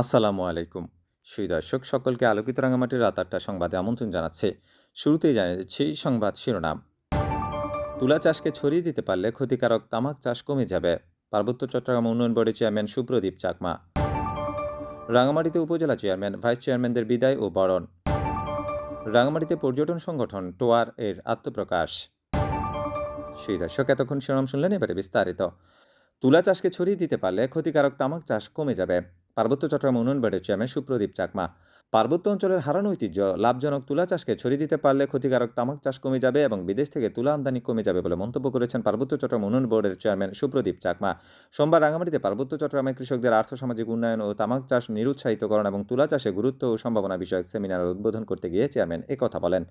আসসালামু আলাইকুম। সুই দর্শক, সকলকে আলোকিত রাঙামাটির রাত আটটা সংবাদে আমন্ত্রণ জানাচ্ছে। শুরুতেই জানিয়ে দিচ্ছি সংবাদ শিরোনাম। তুলা চাষকে ছড়িয়ে দিতে পারলে ক্ষতিকারক তামাক চাষ কমে যাবে। পার্বত্য চট্টগ্রাম উন্নয়ন বোর্ডের চেয়ারম্যান সুপ্রদীপ চাকমা। রাঙামাটিতে উপজেলা চেয়ারম্যান, ভাইস চেয়ারম্যানদের বিদায় ও বরণ। রাঙামাটিতে পর্যটন সংগঠন টোয়ার এর আত্মপ্রকাশ। সেই দর্শক, এতক্ষণ শিরোনাম শুনলেন, এবারে বিস্তারিত। তুলা চাষকে ছড়িয়ে দিতে পারলে ক্ষতিকারক তামাক চাষ কমে যাবে। পার্বত্য চট্টগ্রাম উন্নয়ন বোর্ডের চেয়ারম্যান সুপ্রদীপ চাকমা। পার্বত্য অঞ্চলের হারানো ঐতিহ্য, লাভজনক তুলা চাষকে ছড়িয়ে দিতে পারলে ক্ষতিকারক তামাক চাষ কমে যাবে এবং বিদেশ থেকে তুলা আমদানি কমে যাবে বলে মন্তব্য করেছেন পার্বত্য চট্টগ্রাম উন্নয়ন বোর্ডের চেয়ারম্যান সুপ্রদীপ চাকমা। সোমবার রাঙামাটিতে পার্বত্য চট্টগ্রামে কৃষকদের আর্থসামাজিক উন্নয়ন ও তামাক চাষ নিরুৎসাহিতকরণ এবং তুলা চাষে গুরুত্ব ও সম্ভাবনা বিষয়ক সেমিনারের উদ্বোধন করতে গিয়ে চেয়ারম্যান একথা বলেন।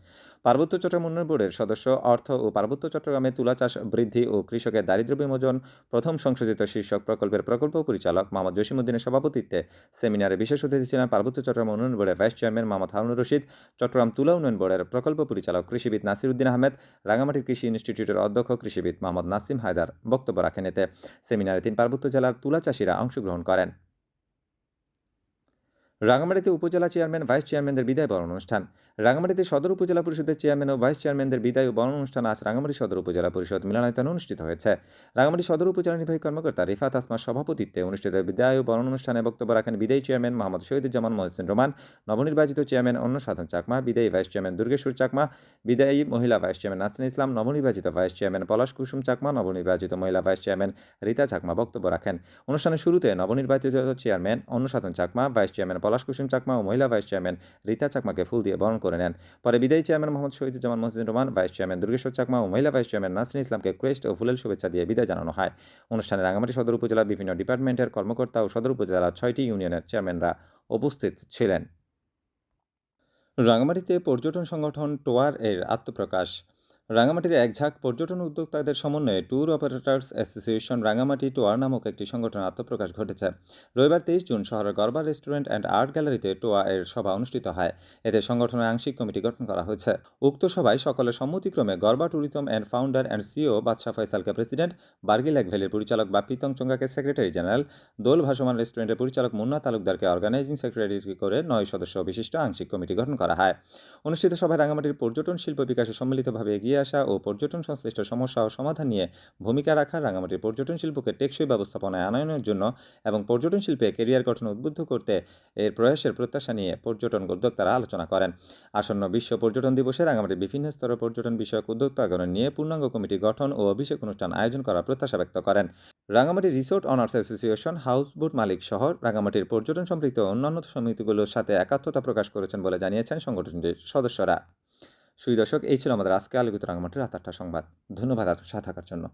পার্বত্য চট্টগ্রাম উন্নয়ন বোর্ডের সদস্য, অর্থ ও পার্বত্য চট্টগ্রামে তুলা চাষ বৃদ্ধি ও কৃষকের দারিদ্র্য বিমোচন প্রথম সংশোধিত শীর্ষক প্রকল্পের প্রকল্প পরিচালক মোহাম্মদ জসিমুদ্দিনের সভাপতিত্বে সেমিনারে বিশেষ অতিথি ছিলেন পার্বত্য চট্টগ্রাম উন্নয়ন বোর্ডের ভাইস চেয়ারম্যান মোহাম্মদ হারুনুর রশিদ, চট্টগ্রাম তুলা উন্নয়ন বোর্ডের প্রকল্প পরিচালক কৃষিবিদ নাসির উদ্দিন আহমেদ রাঙামাটি কৃষি ইনস্টিটিউটের অধ্যক্ষ কৃষিবিদ মোহাম্মদ নাসিম হায়দার বক্তব্য রাখেন এতে। সেমিনারে তিন পার্বত্য জেলার তুলা চাষিরা অংশগ্রহণ করেন। রাঙামাটিতে উপজেলা চেয়ারম্যান, ভাইস চেয়ারম্যানদের বিদায় বরণ অনুষ্ঠান। রাঙামাটিতে সদর উপজেলা পরিষদের চেয়ারম্যান ও ভাইস চেয়ারম্যানদের বিদায় ও বরণ অনুষ্ঠান আজ রাঙামাটি সদর উপজেলা পরিষদ মিলনায়তনে অনুষ্ঠিত হয়েছে। রাঙামাটি সদর উপজেলা নির্বাহী কর্মকর্তা রিফাত আসমার সভাপতিত্বে অনুষ্ঠিত বিদায় ও বরণ অনুষ্ঠানে বক্তব্য রাখেন বিদায়ী চেয়ারম্যান মোহাম্মদ শহীদুজ্জামান মহসিন রোমান, নবনির্বাচিত চেয়ারম্যান অন্য সাধন চাকমা, বিদায়ী ভাইস চেয়ারম্যান দুর্গেশ্বর চাকমা, বিদায়ী মহিলা ভাইস চেয়ারম্যান নাসরিন ইসলাম, নবনির্বাচিত ভাইস চেয়ারম্যান পলাশ কুসুম চাকমা, নবনির্বাচিত মহিলা ভাইস চেয়ারম্যান রীতা চাকমা বক্তব্য রাখেন। অনুষ্ঠানের শুরুতে নবনির্বাচিত chairman Anusadhan Chakma, vice chairman Palash Kusum Chakma ও মহিলা ভাইস চেয়ারম্যান রীতা চাকমাকে ফুল দিয়ে বরণ করে নেন। পরে বিদায়ী chairman Mohammad Shahiduzzaman Mohsin Rahman, vice chairman Durgeshwar Chakma ও মহিলা ভাইস চেয়ারম্যান নাসরিন ইসলামকে ক্রেস্ট ও ফুলেল শুভেচ্ছা দিয়ে বিদায় জানানো হয়। অনুষ্ঠানে রাঙামাটি সদর উপজেলার বিভিন্ন ডিপার্টমেন্টের কর্মকর্তা ও সদর উপজেলার ছয়টি ইউনিয়নের চেয়ারম্যানরা উপস্থিত ছিলেন। রাঙামাটিতে পর্যটন সংগঠন টোয়ার এর আত্মপ্রকাশ। রাঙামাটির এক ঝাঁক পর্যটন উদ্যোক্তাদের সমন্বয়ে tour operators association Rangamati TOAR নামক একটি সংগঠন আত্মপ্রকাশ ঘটেছে। রবিবার তেইশ জুন শহরের গরবা রেস্টুরেন্ট অ্যান্ড আর্ট গ্যালারিতে টোয়া এর সভা অনুষ্ঠিত হয়। এতে সংগঠনের আংশিক কমিটি গঠন করা হয়েছে। উক্ত সভায় সকলের সম্মতিক্রমে Garba tourism and founder and CEO Badsha ফয়সালকে president Bargi lake ভ্যালির পরিচালক বাপ্পি চঙ্গাকে সেক্রেটারি জেনারেল, দোল ভাসমান রেস্টুরেন্টের পরিচালক মুন্না তালুকদারকে অর্গানাইজিং সেক্রেটারি করে নয় সদস্য বিশিষ্ট আংশিক কমিটি গঠন করা হয়। অনুষ্ঠিত সভায় রাঙামাটির পর্যটন শিল্প বিকাশে সম্মিলিতভাবে এগিয়ে আসা ও পর্যটন সংশ্লিষ্ট সমস্যা ও সমাধান নিয়ে ভূমিকা রাখা রাঙামাটির পর্যটন শিল্পকে টেকসই ব্যবস্থাপনায় আনয়নের জন্য এবং পর্যটন শিল্পে কেরিয়ার গঠন উদ্বুদ্ধ করতে এর প্রয়াসের প্রত্যাশা নিয়ে পর্যটন উদ্যোক্তারা আলোচনা করেন। আসন্ন বিশ্ব পর্যটন দিবসে রাঙামাটির বিভিন্ন স্তরের পর্যটন বিষয়ক উদ্যোক্তাগণ নিয়ে পূর্ণাঙ্গ কমিটি গঠন ও অভিষেক অনুষ্ঠান আয়োজন করার প্রত্যাশা ব্যক্ত করেন। Rangamati resort owners association houseboat মালিক সহ রাঙামাটির পর্যটন সম্পৃক্ত অন্যান্য সমিতিগুলোর সাথে একাত্মতা প্রকাশ করেছেন বলে জানিয়েছেন সংগঠনটির সদস্যরা। সুই দর্শক এই ছিল আমাদের আজকে আলোকিত রাঙামাটির রাত আটটা সংবাদ। ধন্যবাদ সাথে থাকার জন্য।